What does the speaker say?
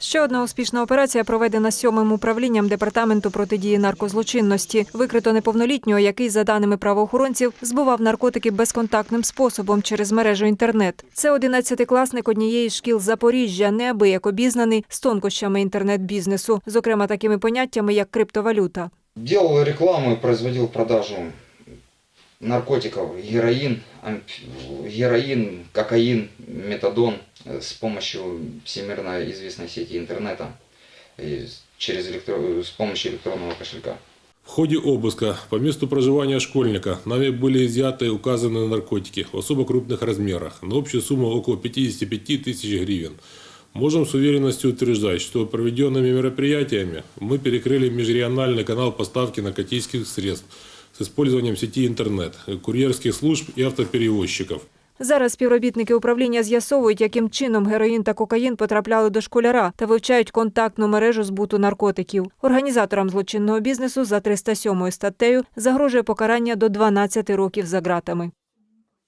Ще одна успішна операція проведена сьомим управлінням департаменту протидії наркозлочинності. Викрито неповнолітнього, який, за даними правоохоронців, збував наркотики безконтактним способом через мережу інтернет. Це 11-класник однієї з шкіл Запоріжжя, неабияк обізнаний з тонкощами інтернет-бізнесу, зокрема такими поняттями, як криптовалюта. Делал рекламу и производил продажу наркотиков, героин, амф- героин, кокаин, метадон э, с помощью всемирно известной сети интернета через электро- с помощью электронного кошелька. В ходе обыска по месту проживания школьника нами были изъяты указанные наркотики в особо крупных размерах на общую сумму около 55 тысяч гривен. Можем с уверенностью утверждать, что проведенными мероприятиями мы перекрыли межрегиональный канал поставки наркотических средств с использованием сети интернет, курьерских служб и автоперевозчиков. Зараз співробітники управління з'ясовують, яким чином героїн та кокаїн потрапляли до школяра та вивчають контактну мережу збуту наркотиків. Організаторам злочинного бізнесу за 307 статтею загрожує покарання до 12 років за ґратами.